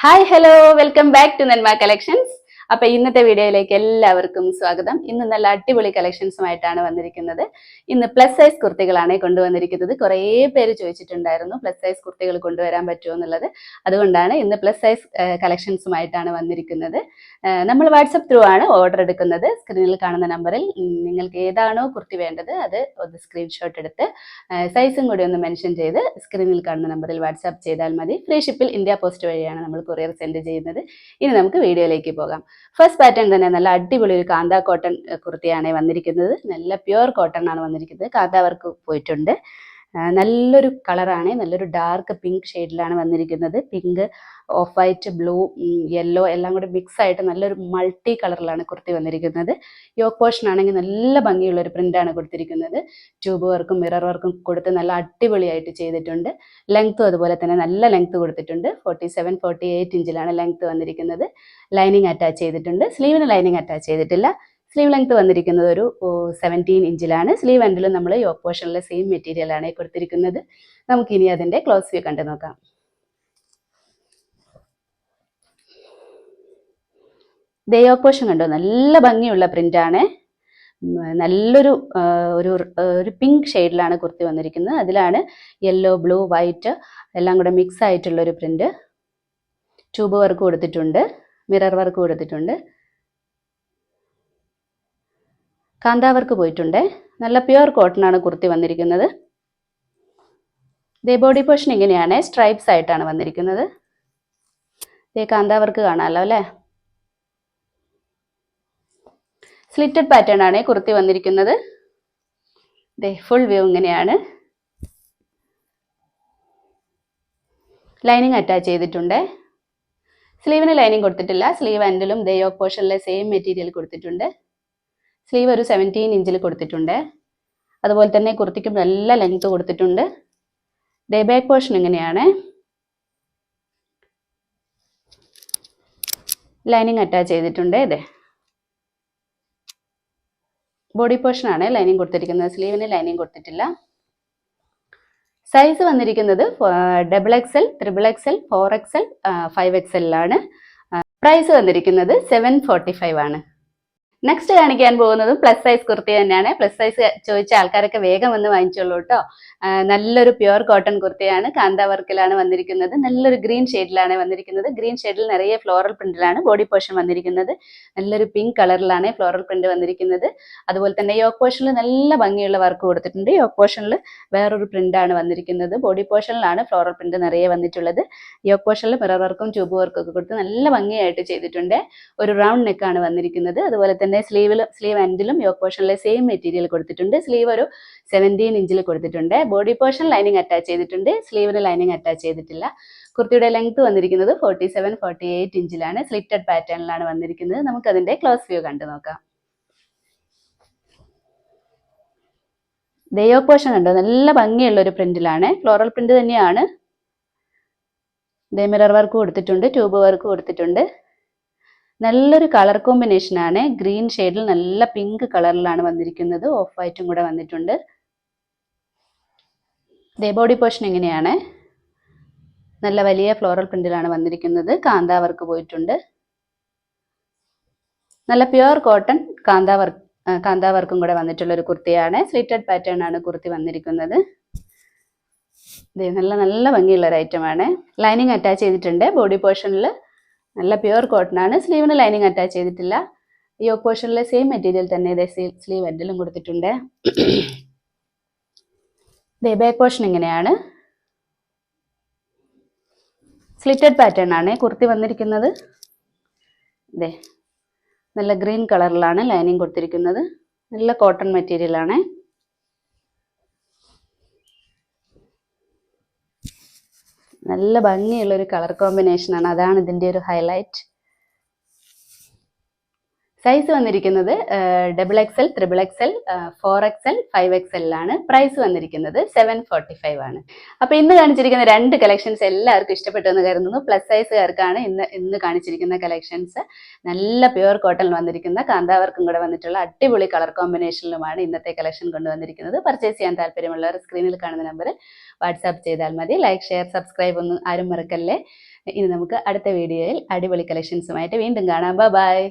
hi hello welcome back to Nenma collections അപ്പൊ ഇന്നത്തെ വീഡിയോയിലേക്ക് എല്ലാവർക്കും സ്വാഗതം. ഇന്ന് നല്ല അടിപൊളി കളക്ഷൻസുമായിട്ടാണ് വന്നിരിക്കുന്നത്. ഇന്ന് പ്ലസ് സൈസ് കുർത്തികളാണ് കൊണ്ടുവന്നിരിക്കുന്നത്. കുറേ പേര് ചോദിച്ചിട്ടുണ്ടായിരുന്നു പ്ലസ് സൈസ് കുർത്തികൾ കൊണ്ടുവരാൻ പറ്റുമോ എന്നുള്ളത്. അതുകൊണ്ടാണ് ഇന്ന് പ്ലസ് സൈസ് കളക്ഷൻസുമായിട്ടാണ് വന്നിരിക്കുന്നത്. നമ്മൾ വാട്സപ്പ് ത്രൂ ആണ് ഓർഡർ എടുക്കുന്നത്. സ്ക്രീനിൽ കാണുന്ന നമ്പറിൽ നിങ്ങൾക്ക് ഏതാണോ കുർത്തി വേണ്ടത് അത് ഒന്ന് സ്ക്രീൻഷോട്ട് എടുത്ത് സൈസും കൂടി ഒന്ന് മെൻഷൻ ചെയ്ത് സ്ക്രീനിൽ കാണുന്ന നമ്പറിൽ വാട്സാപ്പ് ചെയ്താൽ മതി. ഫ്രീ ഷിപ്പിൽ ഇന്ത്യ പോസ്റ്റ് വഴിയാണ് നമ്മൾ കൊറിയർ സെൻഡ് ചെയ്യുന്നത്. ഇനി നമുക്ക് വീഡിയോയിലേക്ക് പോകാം. ഫസ്റ്റ് പാറ്റേൺ തന്നെ നല്ല അടിപൊളി ഒരു കാന്ത കോട്ടൺ കുർത്തിയാണ് വന്നിരിക്കുന്നത്. നല്ല പ്യുവർ കോട്ടൺ ആണ് വന്നിരിക്കുന്നത്. കാന്ത വർക്ക് പോയിട്ടുണ്ട്. നല്ലൊരു കളറാണ്. നല്ലൊരു ഡാർക്ക് പിങ്ക് ഷെയ്ഡിലാണ് വന്നിരിക്കുന്നത്. Pink off white blue yellow എല്ലാം കൂടി മിക്സ് ആയിട്ട് നല്ലൊരു മൾട്ടി കളറിലാണ് കുർത്തി വന്നിരിക്കുന്നത്. യോക്ക് പോർഷൻ ആണെങ്കിൽ നല്ല ഭംഗിയുള്ള ഒരു പ്രിന്റാണ് കൊടുത്തിരിക്കുന്നത്. ട്യൂബ് വർക്കും മിറർ വർക്കും കൊടുത്ത് നല്ല അടിപൊളിയായിട്ട് ചെയ്തിട്ടുണ്ട്. ലെങ്ത്തും അതുപോലെ തന്നെ നല്ല ലെങ്ത്ത് കൊടുത്തിട്ടുണ്ട്. ഫോർട്ടി സെവൻ ഫോർട്ടി എയ്റ്റ് ഇഞ്ചിലാണ് ലെങ്ത്ത് വന്നിരിക്കുന്നത്. ലൈനിങ് അറ്റാച്ച് ചെയ്തിട്ടുണ്ട്. സ്ലീവിന് ലൈനിങ് അറ്റാച്ച് ചെയ്തിട്ടില്ല. സ്ലീവ് ലെങ്ത് വന്നിരിക്കുന്നത് ഒരു സെവന്റീൻ ഇഞ്ചിലാണ് സ്ലീവ് എൻഡിലും നമ്മൾ യോക്ക് പോർഷനിലെ സെയിം മെറ്റീരിയലാണ് കൊടുത്തിരിക്കുന്നത്. നമുക്കിനി അതിന്റെ ക്ലോസ് വ്യൂ കണ്ടു നോക്കാം. ദയോ പോർഷൻ കണ്ടോ? നല്ല ഭംഗിയുള്ള പ്രിന്റ് ആണ്. നല്ലൊരു ഒരു ഒരു പിങ്ക് ഷെയ്ഡിലാണ് കുർത്തി വന്നിരിക്കുന്നത്. അതിലാണ് യെല്ലോ ബ്ലൂ വൈറ്റ് എല്ലാം കൂടെ മിക്സ് ആയിട്ടുള്ള ഒരു പ്രിന്റ് ട്യൂബ് വർക്ക് കൊടുത്തിട്ടുണ്ട്. മിറർ വർക്ക് കൊടുത്തിട്ടുണ്ട്. കാന്താ വർക്ക് പോയിട്ടുണ്ട്. നല്ല പ്യുവർ കോട്ടൺ ആണ് കുർത്തി വന്നിരിക്കുന്നത്. ദേ ബോഡി പോർഷൻ ഇങ്ങനെയാണ് സ്ട്രൈപ്സ് ആയിട്ടാണ് വന്നിരിക്കുന്നത്. ദേ കാന്താവർക്ക് കാണാമല്ലോ അല്ലേ? സ്ലിറ്റഡ് പാറ്റേൺ ആണ് കുർത്തി വന്നിരിക്കുന്നത്. ദേ ഫുൾ വ്യൂ ഇങ്ങനെയാണ്. ലൈനിങ് അറ്റാച്ച് ചെയ്തിട്ടുണ്ട്. സ്ലീവിന് ലൈനിങ് കൊടുത്തിട്ടില്ല. സ്ലീവ് ആൻഡിലും ദേ യോക്ക് പോർഷനിലെ സെയിം മെറ്റീരിയൽ കൊടുത്തിട്ടുണ്ട്. സ്ലീവ് ഒരു സെവന്റീൻ ഇഞ്ചിൽ കൊടുത്തിട്ടുണ്ട്. അതുപോലെ തന്നെ കുർത്തിക്ക് നല്ല ലെങ്ത് കൊടുത്തിട്ടുണ്ട്. ഡേ ബാക്ക് പോർഷൻ ഇങ്ങനെയാണ്. ലൈനിങ് അറ്റാച്ച് ചെയ്തിട്ടുണ്ട് ഇത് ബോഡി പോർഷനാണ് ലൈനിങ് കൊടുത്തിരിക്കുന്നത്. സ്ലീവിന് ലൈനിങ് കൊടുത്തിട്ടില്ല. സൈസ് വന്നിരിക്കുന്നത് double XL triple XL four XL five എക്സലിലാണ് price വന്നിരിക്കുന്നത് സെവൻ ഫോർട്ടി ഫൈവ് ആണ്. നെക്സ്റ്റ് കാണിക്കാൻ പോകുന്നത് പ്ലസ് സൈസ് കുർത്തി തന്നെയാണ്. പ്ലസ് സൈസ് ചോദിച്ച ആൾക്കാരൊക്കെ വേഗം വന്ന് വാങ്ങിച്ചോളൂ കേട്ടോ നല്ലൊരു പ്യുവർ കോട്ടൺ കുർത്തിയാണ്. കാന്ത വർക്കിലാണ് വന്നിരിക്കുന്നത്. നല്ലൊരു ഗ്രീൻ ഷെയ്ഡിലാണ് വന്നിരിക്കുന്നത്. ഗ്രീൻ ഷെയ്ഡിൽ നിറയെ ഫ്ലോറൽ പ്രിന്റിലാണ് ബോഡി പോർഷൻ വന്നിരിക്കുന്നത്. നല്ലൊരു പിങ്ക് കളറിലാണ് ഫ്ലോറൽ പ്രിന്റ് വന്നിരിക്കുന്നത്. അതുപോലെ തന്നെ യോക്ക് പോർഷനിൽ നല്ല ഭംഗിയുള്ള വർക്ക് കൊടുത്തിട്ടുണ്ട്. യോക്ക് പോർഷനിൽ വേറൊരു പ്രിന്റാണ് വന്നിരിക്കുന്നത്. ബോഡി പോർഷനിലാണ് ഫ്ലോറൽ പ്രിന്റ് നിറയെ വന്നിട്ടുള്ളത്. യോക്ക് പോർഷനിൽ മിറർ വർക്കും ട്യൂബ് വർക്കും ഒക്കെ കൊടുത്ത് നല്ല ഭംഗിയായിട്ട് ചെയ്തിട്ടുണ്ട്. ഒരു റൗണ്ട് നെക്കാണ് വന്നിരിക്കുന്നത്. അതുപോലെ തന്നെ സ്ലീവിലും സ്ലീവ് എൻഡിലും യോക്ക് പോർഷനിലെ സെയിം മെറ്റീരിയൽ കൊടുത്തിട്ടുണ്ട്. സ്ലീവ് ഒരു സെവന്റീൻ ഇഞ്ചിൽ കൊടുത്തിട്ടുണ്ട്. ബോഡി പോർഷൻ ലൈനിങ് അറ്റാച്ച് ചെയ്തിട്ടുണ്ട്. സ്ലീവിന് ലൈനിങ് അറ്റാച്ച് ചെയ്തിട്ടില്ല. കുർത്തിയുടെ ലെങ്ത് വന്നിരിക്കുന്നത് ഫോർട്ടി സെവൻ ഫോർട്ടി എയ്റ്റ് ഇഞ്ചിലാണ് സ്ലിറ്റഡ് പാറ്റേണിലാണ് വന്നിരിക്കുന്നത്. നമുക്ക് അതിന്റെ ക്ലോസ് വ്യൂ കണ്ടു നോക്കാം. ദയോ പോർഷൻ ഉണ്ട് നല്ല ഭംഗിയുള്ള ഒരു പ്രിന്റിലാണ് ഫ്ലോറൽ പ്രിന്റ് തന്നെയാണ്. ദേ മിറർ വർക്ക് കൊടുത്തിട്ടുണ്ട് ട്യൂബ് വർക്ക് കൊടുത്തിട്ടുണ്ട് നല്ലൊരു കളർ കോമ്പിനേഷൻ ആണ്. ഗ്രീൻ ഷെയ്ഡിൽ നല്ല പിങ്ക് കളറിലാണ് വന്നിരിക്കുന്നത്. ഓഫ് വൈറ്റും കൂടെ വന്നിട്ടുണ്ട്. ദേ ബോഡി പോർഷൻ ഇങ്ങനെയാണ് നല്ല വലിയ ഫ്ലോറൽ പ്രിന്റിലാണ് വന്നിരിക്കുന്നത്. കാന്താ വർക്ക് പോയിട്ടുണ്ട്. നല്ല pure cotton kantha work kantha വർക്കും കൂടെ വന്നിട്ടുള്ള ഒരു കുർത്തിയാണ്. സ്ലിറ്റഡ് പാറ്റേൺ ആണ് കുർത്തി വന്നിരിക്കുന്നത്. നല്ല നല്ല ഭംഗിയുള്ള ഒരു ഐറ്റം ആണ്. ലൈനിങ് അറ്റാച്ച് ചെയ്തിട്ടുണ്ട്. ബോഡി പോർഷനിൽ നല്ല പ്യുവർ കോട്ടൺ ആണ്. സ്ലീവിന് ലൈനിങ് അറ്റാച്ച് ചെയ്തിട്ടില്ല. ഈ പോർഷനിലെ സെയിം മെറ്റീരിയൽ തന്നെ ഇതേ സ്ലീവ് എൻഡിലും കൊടുത്തിട്ടുണ്ട്. ദേ ബാക്ക് പോർഷൻ ഇങ്ങനെയാണ്. സ്ലിറ്റഡ് പാറ്റേൺ ആണ് കുർത്തി വന്നിരിക്കുന്നത്. ദേ നല്ല ഗ്രീൻ കളറിലാണ് ലൈനിങ് കൊടുത്തിരിക്കുന്നത്. നല്ല കോട്ടൺ മെറ്റീരിയൽ ആണ്. നല്ല ഭംഗിയുള്ള ഒരു കളർ കോമ്പിനേഷൻ ആണ് അതാണ് ഇതിന്റെ ഒരു ഹൈലൈറ്റ്. സൈസ് വന്നിരിക്കുന്നത് double XL triple XL four XL five എക്സലിലാണ് price വന്നിരിക്കുന്നത് സെവൻ ഫോർട്ടി ഫൈവ് ആണ്. അപ്പൊ ഇന്ന് കാണിച്ചിരിക്കുന്ന രണ്ട് കളക്ഷൻസ് എല്ലാവർക്കും ഇഷ്ടപ്പെട്ടു എന്ന് കരുതുന്നു. പ്ലസ് സൈസുകാർക്കാണ് ഇന്ന് ഇന്ന് കാണിച്ചിരിക്കുന്ന കളക്ഷൻസ് നല്ല പ്യുവർ കോട്ടൺ വന്നിരിക്കുന്ന കാന്താവർക്കും കൂടെ വന്നിട്ടുള്ള അടിപൊളി കളർ കോമ്പിനേഷനിലുമാണ് ഇന്നത്തെ കളക്ഷൻ കൊണ്ടുവന്നിരിക്കുന്നത്. പർച്ചേസ് ചെയ്യാൻ താല്പര്യമുള്ളവർ സ്ക്രീനിൽ കാണുന്ന നമ്പറിൽ വാട്സാപ്പ് ചെയ്താൽ മതി. ലൈക്ക് ഷെയർ സബ്സ്ക്രൈബ് ഒന്നും ആരും മറക്കല്ലേ. ഇനി നമുക്ക് അടുത്ത വീഡിയോയിൽ അടിപൊളി കളക്ഷൻസുമായിട്ട് വീണ്ടും കാണാം. ബൈ